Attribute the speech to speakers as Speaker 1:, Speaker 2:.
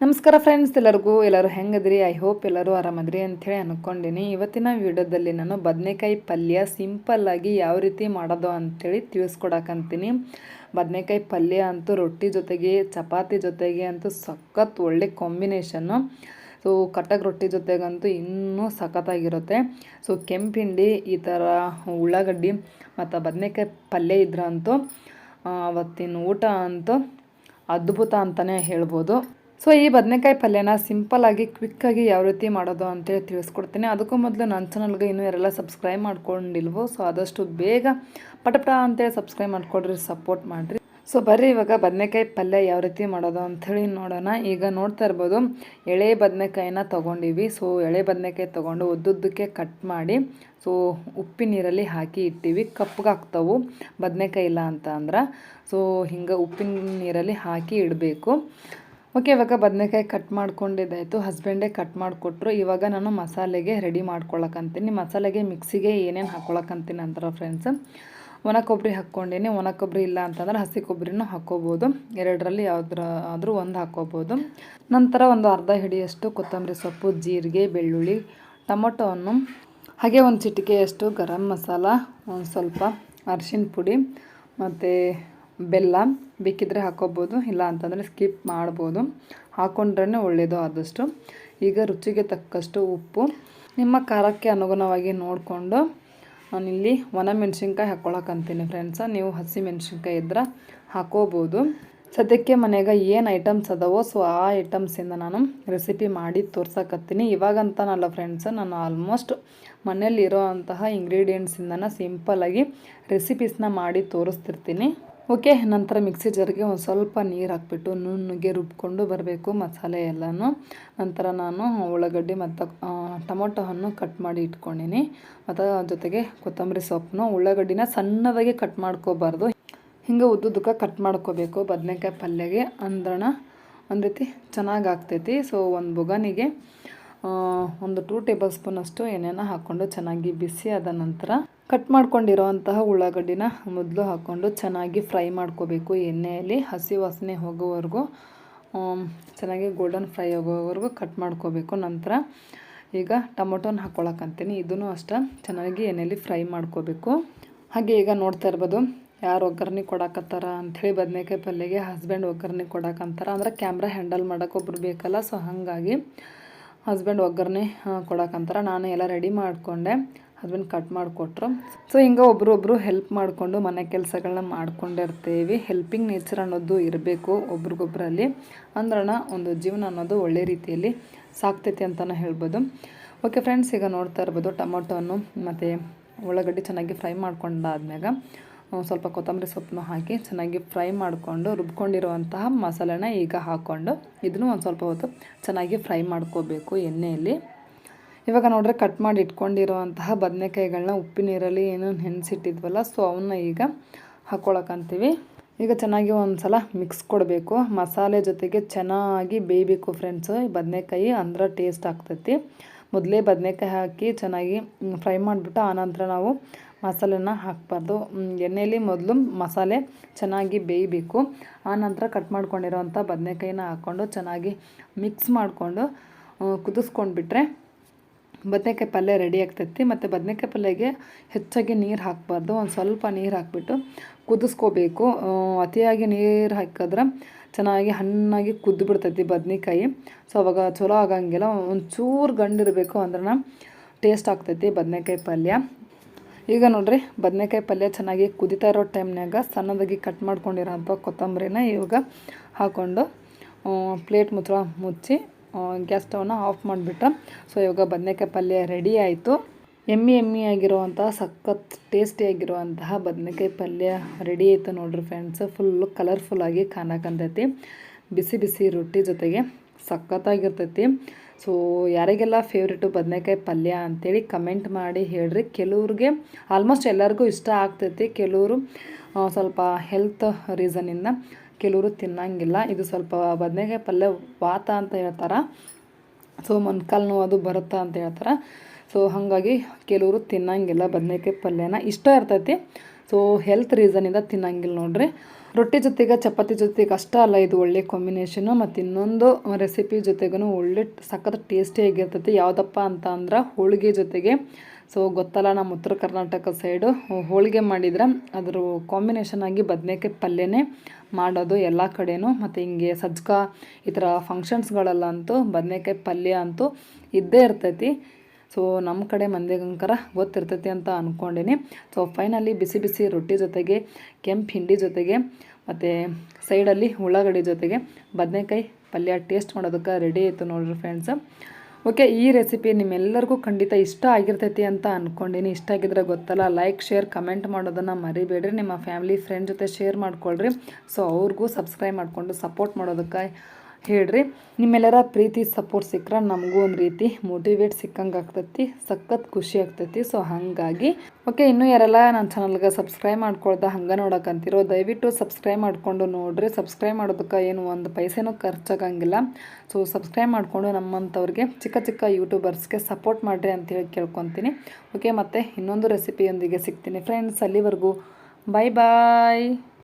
Speaker 1: ನಮಸ್ಕಾರ ಫ್ರೆಂಡ್ಸ್ ಎಲ್ಲರಿಗೂ, ಎಲ್ಲರೂ ಹೆಂಗದ್ರಿ? ಐ ಹೋಪ್ ಎಲ್ಲರೂ ಆರಾಮದ್ರಿ ಅಂಥೇಳಿ ಅನ್ಕೊಂಡಿನಿ. ಇವತ್ತಿನ ವಿಡಿಯೋದಲ್ಲಿ ನಾನು ಬದನೆಕಾಯಿ ಪಲ್ಯ ಸಿಂಪಲ್ಲಾಗಿ ಯಾವ ರೀತಿ ಮಾಡೋದು ಅಂಥೇಳಿ ತಿಳಿಸ್ಕೊಡಕಂತೀನಿ. ಬದನೆಕಾಯಿ ಪಲ್ಯ ಅಂತೂ ರೊಟ್ಟಿ ಜೊತೆಗೆ, ಚಪಾತಿ ಜೊತೆಗೆ ಅಂತೂ ಸಖತ್ ಒಳ್ಳೆ ಕಾಂಬಿನೇಷನ್ನು ಸೊ ಕಟಕ್ ರೊಟ್ಟಿ ಜೊತೆಗಂತೂ ಇನ್ನೂ ಸಖತ್ತಾಗಿರುತ್ತೆ. ಸೊ ಕೆಂಪಿಂಡಿ ಈ ಥರ ಉಳ್ಳಾಗಡ್ಡಿ ಮತ್ತು ಬದನೆಕಾಯಿ ಪಲ್ಯ ಇದ್ರಂತೂ ಅವತ್ತಿನ ಊಟ ಅಂತೂ ಅದ್ಭುತ ಅಂತಲೇ ಹೇಳ್ಬೋದು. ಸೊ ಈ ಬದನೆಕಾಯಿ ಪಲ್ಯನ ಸಿಂಪಲ್ಲಾಗಿ ಕ್ವಿಕ್ಕಾಗಿ ಯಾವ ರೀತಿ ಮಾಡೋದು ಅಂತೇಳಿ ತಿಳಿಸ್ಕೊಡ್ತೀನಿ. ಅದಕ್ಕೂ ಮೊದಲು ನನ್ನ ಚಾನಲ್ಗೆ ಇನ್ನೂ ಯಾರೆಲ್ಲ ಸಬ್ಸ್ಕ್ರೈಬ್ ಮಾಡ್ಕೊಂಡಿಲ್ವೋ ಸೊ ಆದಷ್ಟು ಬೇಗ ಪಟಪಟ ಅಂತೇಳಿ ಸಬ್ಸ್ಕ್ರೈಬ್ ಮಾಡ್ಕೊಡ್ರಿ ಸಪೋರ್ಟ್ ಮಾಡಿರಿ. ಸೊ ಬರ್ರಿ, ಇವಾಗ ಬದನೆಕಾಯಿ ಪಲ್ಯ ಯಾವ ರೀತಿ ಮಾಡೋದು ಅಂಥೇಳಿ ನೋಡೋಣ. ಈಗ ನೋಡ್ತಾ ಇರ್ಬೋದು, ಎಳೆ ಬದನೆಕಾಯಿನ ತೊಗೊಂಡಿವಿ. ಸೊ ಎಳೆ ಬದನೆಕಾಯಿ ತೊಗೊಂಡು ಉದ್ದುದ್ದಕ್ಕೆ ಕಟ್ ಮಾಡಿ ಸೊ ಉಪ್ಪಿನ ನೀರಲ್ಲಿ ಹಾಕಿ ಇಟ್ಟಿವಿ. ಕಪ್ಪಗೆ ಹಾಕ್ತಾವು, ಬದನೆಕಾಯಿ ಇಲ್ಲ ಅಂತ ಅಂದ್ರೆ. ಸೊ ಹಿಂಗೆ ಉಪ್ಪಿನ ನೀರಲ್ಲಿ ಹಾಕಿ ಇಡಬೇಕು. ಓಕೆ ಇವಾಗ ಬದನೆಕಾಯಿ ಕಟ್ ಮಾಡ್ಕೊಂಡಿದ್ದಾಯಿತು. ಹಸ್ಬೆಂಡೇ ಕಟ್ ಮಾಡಿಕೊಟ್ರು. ಇವಾಗ ನಾನು ಮಸಾಲೆಗೆ ರೆಡಿ ಮಾಡ್ಕೊಳಕಂತೀನಿ. ಮಸಾಲೆಗೆ ಮಿಕ್ಸಿಗೆ ಏನೇನು ಹಾಕ್ಕೊಳಕಂತೀನಿ ಅಂತಾರೆ ಫ್ರೆಂಡ್ಸ್ ಒಣ ಕೊಬ್ಬರಿ ಹಾಕ್ಕೊಂಡೇನೆ. ಒಣ ಕೊಬ್ಬರಿ ಇಲ್ಲ ಅಂತಂದ್ರೆ ಹಸಿ ಕೊಬ್ಬರಿನೂ ಹಾಕ್ಕೋಬೋದು ಎರಡರಲ್ಲಿ ಯಾವ್ದ್ರ ಆದರೂ ಒಂದು ಹಾಕ್ಕೋಬೋದು ನಂತರ ಒಂದು ಅರ್ಧ ಹಿಡಿಯಷ್ಟು ಕೊತ್ತಂಬರಿ ಸೊಪ್ಪು, ಜೀರಿಗೆ, ಬೆಳ್ಳುಳ್ಳಿ, ಟೊಮೊಟೊವನ್ನು, ಹಾಗೆ ಒಂದು ಚಿಟಿಕೆಯಷ್ಟು ಗರಂ ಮಸಾಲ, ಒಂದು ಸ್ವಲ್ಪ ಅರಿಶಿನ ಪುಡಿ ಮತ್ತು ಬೆಲ್ಲ ಬೇಕಿದ್ರೆ ಹಾಕೋಬೋದು. ಇಲ್ಲ ಅಂತಂದರೆ ಸ್ಕಿಪ್ ಮಾಡ್ಬೋದು. ಹಾಕ್ಕೊಂಡ್ರೇ ಒಳ್ಳೆಯದು ಆದಷ್ಟು. ಈಗ ರುಚಿಗೆ ತಕ್ಕಷ್ಟು ಉಪ್ಪು. ನಿಮ್ಮ ಖಾರಕ್ಕೆ ಅನುಗುಣವಾಗಿ ನೋಡಿಕೊಂಡು ನಾನಿಲ್ಲಿ ಒಣ ಮೆಣಸಿನ್ಕಾಯಿ ಹಾಕ್ಕೊಳಕಂತೀನಿ ಫ್ರೆಂಡ್ಸ ನೀವು ಹಸಿ ಮೆಣಸಿನ್ಕಾಯಿ ಇದ್ರೆ ಹಾಕೋಬೋದು. ಸದ್ಯಕ್ಕೆ ಮನೆಗೆ ಏನು ಐಟಮ್ಸ್ ಅದಾವೋ ಸೊ ಆ ಐಟಮ್ಸಿಂದ ನಾನು ರೆಸಿಪಿ ಮಾಡಿ ತೋರ್ಸಕತ್ತೀನಿ. ಇವಾಗಂತನಲ್ಲ ಫ್ರೆಂಡ್ಸ್ ನಾನು ಆಲ್ಮೋಸ್ಟ್ ಮನೇಲಿ ಇರೋ ಅಂತಹ ಇಂಗ್ರೀಡಿಯೆಂಟ್ಸಿಂದನ ಸಿಂಪಲ್ಲಾಗಿ ರೆಸಿಪೀಸ್ನ ಮಾಡಿ ತೋರಿಸ್ತಿರ್ತೀನಿ. ಓಕೆ, ನಂತರ ಮಿಕ್ಸಿ ಜರ್ಗೆ ಒಂದು ಸ್ವಲ್ಪ ನೀರು ಹಾಕ್ಬಿಟ್ಟು ನುಣ್ಣಗೆ ರುಬ್ಕೊಂಡು ಬರಬೇಕು ಮಸಾಲೆ ಎಲ್ಲನೂ. ನಂತರ ನಾನು ಉಳ್ಳಾಗಡ್ಡಿ ಮತ್ತು ಟೊಮೊಟೊ ಹಣ್ಣು ಕಟ್ ಮಾಡಿ ಇಟ್ಕೊಂಡಿನಿ. ಮತ್ತು ಜೊತೆಗೆ ಕೊತ್ತಂಬರಿ ಸೊಪ್ಪನ್ನು ಉಳ್ಳಾಗಡ್ಡಿನ ಸಣ್ಣದಾಗಿ ಕಟ್ ಮಾಡ್ಕೋಬಾರ್ದು. ಹಿಂಗೆ ಉದ್ದುದಕ್ಕೆ ಕಟ್ ಮಾಡ್ಕೋಬೇಕು. ಬದನೆಕಾಯಿ ಪಲ್ಯಗೆ ಅಂದ್ರಣ ಒಂದು ರೀತಿ ಚೆನ್ನಾಗಿ ಆಗ್ತೈತಿ. ಸೊ ಒಂದು ಬೊಗನಿಗೆ ಒಂದು ಟೂ ಟೇಬಲ್ ಸ್ಪೂನಷ್ಟು ಎಣ್ಣೆನ ಹಾಕ್ಕೊಂಡು ಚೆನ್ನಾಗಿ ಬಿಸಿ ಆದ ನಂತರ ಕಟ್ ಮಾಡ್ಕೊಂಡಿರೋವಂತಹ ಉಳ್ಳಾಗಡ್ಡಿನ ಮೊದಲು ಹಾಕ್ಕೊಂಡು ಚೆನ್ನಾಗಿ ಫ್ರೈ ಮಾಡ್ಕೋಬೇಕು. ಎಣ್ಣೆಯಲ್ಲಿ ಹಸಿ ವಾಸನೆ ಹೋಗೋವರೆಗೂ ಚೆನ್ನಾಗಿ ಗೋಲ್ಡನ್ ಫ್ರೈ ಆಗೋವರೆಗೂ ಕಟ್ ಮಾಡ್ಕೋಬೇಕು. ನಂತರ ಈಗ ಟೊಮೊಟೊನ ಹಾಕ್ಕೊಳಕ್ಕಂತೀನಿ ಇದನ್ನು ಅಷ್ಟೇ ಚೆನ್ನಾಗಿ ಎಣ್ಣೆಯಲ್ಲಿ ಫ್ರೈ ಮಾಡ್ಕೋಬೇಕು. ಹಾಗೆ ಈಗ ನೋಡ್ತಾ ಇರ್ಬೋದು, ಯಾರು ಒಗ್ಗರಣೆ ಕೊಡಕತ್ತಾರ ಅಂಥೇಳಿ ಬದನೆಕಾಯಿ ಪಲ್ಯಗೆ ಹಸ್ಬೆಂಡ್ ಒಗ್ಗರಣೆ ಕೊಡಕಂತಾರ. ಅಂದ್ರೆ ಕ್ಯಾಮ್ರಾ ಹ್ಯಾಂಡಲ್ ಮಾಡೋಕೆ ಒಬ್ರು ಬೇಕಲ್ಲ ಸೊ ಹಾಗಾಗಿ ಹಸ್ಬೆಂಡ್ ಒಗ್ಗರಣೆ ಕೊಡಕಂತಾರ. ನಾನು ಎಲ್ಲ ರೆಡಿ ಮಾಡಿಕೊಂಡೆ. ಹಸ್ಬೆಂಡ್ ಕಟ್ ಮಾಡಿಕೊಟ್ರು. ಸೊ ಹಿಂಗೆ ಒಬ್ರೊಬ್ರು ಹೆಲ್ಪ್ ಮಾಡಿಕೊಂಡು ಮನೆ ಕೆಲಸಗಳನ್ನ ಮಾಡ್ಕೊಂಡಿರ್ತೀವಿ. ಹೆಲ್ಪಿಂಗ್ ನೇಚರ್ ಅನ್ನೋದು ಇರಬೇಕು ಒಬ್ರಿಗೊಬ್ರಲ್ಲಿ. ಅಂದ್ರಣ ಒಂದು ಜೀವನ ಅನ್ನೋದು ಒಳ್ಳೆ ರೀತಿಯಲ್ಲಿ ಸಾಕ್ತೈತಿ ಅಂತಲೂ ಹೇಳ್ಬೋದು. ಓಕೆ ಫ್ರೆಂಡ್ಸ್ ಈಗ ನೋಡ್ತಾ ಇರ್ಬೋದು ಟೊಮೊಟೊನು ಮತ್ತು ಉಳ್ಳಾಗಡ್ಡಿ ಚೆನ್ನಾಗಿ ಫ್ರೈ ಮಾಡ್ಕೊಂಡಾದ್ಮ್ಯಾಗ ಸ್ವಲ್ಪ ಕೊತ್ತಂಬರಿ ಸೊಪ್ಪನ್ನು ಹಾಕಿ ಚೆನ್ನಾಗಿ ಫ್ರೈ ಮಾಡಿಕೊಂಡು ರುಬ್ಕೊಂಡಿರುವಂತಹ ಮಸಾಲೆನ ಈಗ ಹಾಕ್ಕೊಂಡು ಇದನ್ನು ಒಂದು ಸ್ವಲ್ಪ ಹೊತ್ತು ಚೆನ್ನಾಗಿ ಫ್ರೈ ಮಾಡ್ಕೋಬೇಕು ಎಣ್ಣೆಯಲ್ಲಿ. ಇವಾಗ ನೋಡ್ರೆ ಕಟ್ ಮಾಡಿ ಇಟ್ಕೊಂಡಿರುವಂತಹ ಬದನೆಕಾಯಿಗಳನ್ನ ಉಪ್ಪು ನೀರಲ್ಲಿ ಏನು ನೆನೆಸಿಟ್ಟಿದ್ವಲ್ಲ ಸೊ ಅವನ್ನ ಈಗ ಹಾಕ್ಕೊಳಕಂತೀವಿ ಈಗ ಚೆನ್ನಾಗಿ ಒಂದು ಸಲ ಮಿಕ್ಸ್ ಕೊಡಬೇಕು. ಮಸಾಲೆ ಜೊತೆಗೆ ಚೆನ್ನಾಗಿ ಬೇಯಬೇಕು ಫ್ರೆಂಡ್ಸು ಈ ಬದನೆಕಾಯಿ ಅಂದ್ರೆ ಟೇಸ್ಟ್ ಆಗ್ತೈತಿ. ಮೊದಲೇ ಬದನೆಕಾಯಿ ಹಾಕಿ ಚೆನ್ನಾಗಿ ಫ್ರೈ ಮಾಡಿಬಿಟ್ಟು ಆನಂತರ ನಾವು ಮಸಾಲೆನ ಹಾಕಬಾರ್ದು. ಎಣ್ಣೆಯಲ್ಲಿ ಮೊದಲು ಮಸಾಲೆ ಚೆನ್ನಾಗಿ ಬೇಯಬೇಕು. ಆನಂತರ ಕಟ್ ಮಾಡ್ಕೊಂಡಿರೋವಂಥ ಬದನೆಕಾಯಿನ ಹಾಕ್ಕೊಂಡು ಚೆನ್ನಾಗಿ ಮಿಕ್ಸ್ ಮಾಡಿಕೊಂಡು ಕುದಿಸ್ಕೊಂಡ್ಬಿಟ್ರೆ ಬದನೆಕಾಯಿ ಪಲ್ಯ ರೆಡಿ ಆಗ್ತೈತಿ ಮತ್ತು ಬದನೆಕಾಯಿ ಪಲ್ಯಗೆ ಹೆಚ್ಚಾಗಿ ನೀರು ಹಾಕಬಾರ್ದು. ಒಂದು ಸ್ವಲ್ಪ ನೀರು ಹಾಕ್ಬಿಟ್ಟು ಕುದಿಸ್ಕೋಬೇಕು. ಅತಿಯಾಗಿ ನೀರು ಹಾಕಿದ್ರೆ ಚೆನ್ನಾಗಿ ಹಣ್ಣಾಗಿ ಕುದ್ದು ಬಿಡ್ತೈತಿ ಬದನೆಕಾಯಿ. ಸೊ ಅವಾಗ ಚಲೋ ಆಗಂಗಿಲ್ಲ. ಒಂಚೂರು ಗಂಡಿರಬೇಕು ಅಂದ್ರೆ ಟೇಸ್ಟ್ ಆಗ್ತೈತಿ ಬದನೆಕಾಯಿ ಪಲ್ಯ. ಈಗ ನೋಡಿರಿ, ಬದನೆಕಾಯಿ ಪಲ್ಯ ಚೆನ್ನಾಗಿ ಕುದಿತಾ ಇರೋ ಟೈಮ್ನಾಗ ಸಣ್ಣದಾಗಿ ಕಟ್ ಮಾಡ್ಕೊಂಡಿರೋಂಥ ಕೊತ್ತಂಬರಿನ ಇವಾಗ ಹಾಕ್ಕೊಂಡು ಪ್ಲೇಟ್ ಮುಚ್ಚಳ ಮುಚ್ಚಿ ಗ್ಯಾಸ್ ಸ್ಟವ್ನ ಆಫ್ ಮಾಡಿಬಿಟ್ಟು. ಸೊ ಇವಾಗ ಬದನೆಕಾಯಿ ಪಲ್ಯ ರೆಡಿ ಆಯಿತು. ಎಮ್ಮಿ ಎಮ್ಮಿ ಆಗಿರುವಂತಹ, ಸಖತ್ ಟೇಸ್ಟಿಯಾಗಿರುವಂತಹ ಬದನೆಕಾಯಿ ಪಲ್ಯ ರೆಡಿ ಆಯಿತು ನೋಡ್ರಿ ಫ್ರೆಂಡ್ಸ್ ಫುಲ್ಲು ಕಲರ್ಫುಲ್ಲಾಗಿ ಕಾಣಕಂತೈತಿ. ಬಿಸಿ ಬಿಸಿ ರೊಟ್ಟಿ ಜೊತೆಗೆ ಸಖತ್ತಾಗಿರ್ತೈತಿ. ಸೊ ಯಾರಿಗೆಲ್ಲ ಫೇವ್ರೇಟು ಬದನೆಕಾಯಿ ಪಲ್ಯ ಅಂಥೇಳಿ ಕಮೆಂಟ್ ಮಾಡಿ ಹೇಳ್ರಿ. ಕೆಲವ್ರಿಗೆ ಆಲ್ಮೋಸ್ಟ್ ಎಲ್ಲರಿಗೂ ಇಷ್ಟ ಆಗ್ತೈತಿ. ಕೆಲವರು ಸ್ವಲ್ಪ ಹೆಲ್ತ್ ರೀಸನಿಂದ ಕೆಲವರು ತಿನ್ನಂಗಿಲ್ಲ. ಇದು ಸ್ವಲ್ಪ ಬದನೆಕಾಯಿ ಪಲ್ಯ ವಾತ ಅಂತ ಹೇಳ್ತಾರೆ. ಸೊ ಮೊಣಕಾಲು ನೋವು ಅದು ಬರುತ್ತಾ ಅಂತ ಹೇಳ್ತಾರೆ. ಸೊ ಹಾಗಾಗಿ ಕೆಲವರು ತಿನ್ನಂಗಿಲ್ಲ ಬದನೆಕಾಯಿ ಪಲ್ಯನ. ಇಷ್ಟ ಇರ್ತೈತಿ. ಸೊ ಹೆಲ್ತ್ ರೀಸನಿಂದ ತಿನ್ನಂಗಿಲ್ಲ ನೋಡ್ರಿ. ರೊಟ್ಟಿ ಜೊತೆಗೆ ಚಪಾತಿ ಜೊತೆಗೆ ಅಷ್ಟ ಅಲ್ಲ, ಇದು ಒಳ್ಳೆ ಕಾಂಬಿನೇಷನು ಮತ್ತು ಇನ್ನೊಂದು ರೆಸಿಪಿ ಜೊತೆಗೂ ಒಳ್ಳೆ ಸಖತ್ ಟೇಸ್ಟಿಯಾಗಿರ್ತೈತಿ ಯಾವುದಪ್ಪ ಅಂತ ಅಂದ್ರೆ ಹೋಳಿಗೆ ಜೊತೆಗೆ ಸೊ ಗೊತ್ತಲ್ಲ ನಮ್ಮ ಉತ್ತರ ಕರ್ನಾಟಕ ಸೈಡು ಹೋಳಿಗೆ ಮಾಡಿದ್ರೆ ಅದ್ರ ಕಾಂಬಿನೇಷನ್ ಆಗಿ ಬದನೆಕಾಯಿ ಪಲ್ಯನೇ ಮಾಡೋದು ಎಲ್ಲ ಕಡೆಯೂ ಮತ್ತು ಹಿಂಗೆ ಸಜ್ಕ ಈ ಥರ ಫಂಕ್ಷನ್ಸ್ಗಳಲ್ಲಂತೂ ಬದನೆಕಾಯಿ ಪಲ್ಯ ಅಂತೂ ಇದ್ದೇ ಇರ್ತೈತಿ. ಸೊ ನಮ್ಮ ಕಡೆ ಮಂದಿಗಂಕರ ಗೊತ್ತಿರ್ತೈತಿ ಅಂತ ಅಂದ್ಕೊಂಡಿನಿ ಸೊ ಫೈನಲಿ ಬಿಸಿ ಬಿಸಿ ರೊಟ್ಟಿ ಜೊತೆಗೆ, ಕೆಂಪು ಹಿಂಡಿ ಜೊತೆಗೆ, ಮತ್ತು ಸೈಡಲ್ಲಿ ಉಳ್ಳಾಗಡ್ಡಿ ಜೊತೆಗೆ ಬದನೆಕಾಯಿ ಪಲ್ಯ ಟೇಸ್ಟ್ ಮಾಡೋದಕ್ಕೆ ರೆಡಿ ಆಯಿತು ನೋಡಿರಿ ಫ್ರೆಂಡ್ಸ್ ಓಕೆ, ಈ ರೆಸಿಪಿ ನಿಮ್ಮೆಲ್ಲರಿಗೂ ಖಂಡಿತ ಇಷ್ಟ ಆಗಿರ್ತೈತಿ ಅಂತ ಅಂದ್ಕೊಂಡಿನಿ ಇಷ್ಟ ಆಗಿದ್ರೆ ಗೊತ್ತಲ್ಲ ಲೈಕ್ ಶೇರ್ ಕಮೆಂಟ್ ಮಾಡೋದನ್ನು ಮರಿಬೇಡ್ರಿ. ನಿಮ್ಮ ಫ್ಯಾಮಿಲಿ ಫ್ರೆಂಡ್ ಜೊತೆ ಶೇರ್ ಮಾಡ್ಕೊಳ್ರಿ. ಸೊ ಅವ್ರಿಗೂ ಸಬ್ಸ್ಕ್ರೈಬ್ ಮಾಡಿಕೊಂಡು ಸಪೋರ್ಟ್ ಮಾಡೋದಕ್ಕೆ ಹೇಳ್ರಿ, ನಿಮ್ಮೆಲ್ಲರ ಪ್ರೀತಿ ಸಪೋರ್ಟ್ ಸಿಕ್ಕರೆ ನಮಗೂ ಒಂದು ರೀತಿ ಮೋಟಿವೇಟ್ ಸಿಕ್ಕಂಗೆ ಆಗ್ತೈತಿ, ಸಖತ್ ಖುಷಿ ಆಗ್ತೈತಿ. ಸೊ ಹಾಗಾಗಿ ಓಕೆ ಇನ್ನೂ ಯಾರೆಲ್ಲ ನನ್ನ ಚಾನಲ್ಗೆ ಸಬ್ಸ್ಕ್ರೈಬ್ ಮಾಡ್ಕೊಳ್ದ, ಹಂಗೆ ನೋಡೋಕ್ಕಂತಿರೋ ದಯವಿಟ್ಟು ಸಬ್ಸ್ಕ್ರೈಬ್ ಮಾಡಿಕೊಂಡು ನೋಡ್ರಿ. ಸಬ್ಸ್ಕ್ರೈಬ್ ಮಾಡೋದಕ್ಕೆ ಏನು ಒಂದು ಪೈಸೆನೂ ಖರ್ಚಾಗಂಗಿಲ್ಲ. ಸೊ ಸಬ್ಸ್ಕ್ರೈಬ್ ಮಾಡಿಕೊಂಡು ನಮ್ಮಂಥವ್ರಿಗೆ ಚಿಕ್ಕ ಚಿಕ್ಕ ಯೂಟ್ಯೂಬರ್ಸ್ಗೆ ಸಪೋರ್ಟ್ ಮಾಡಿರಿ ಅಂತೇಳಿ ಕೇಳ್ಕೊತೀನಿ. ಓಕೆ ಮತ್ತು ಇನ್ನೊಂದು ರೆಸಿಪಿಯೊಂದಿಗೆ ಸಿಗ್ತೀನಿ. ಫ್ರೆಂಡ್ಸ್ ಅಲ್ಲಿವರೆಗೂ ಬಾಯ್ ಬಾಯ್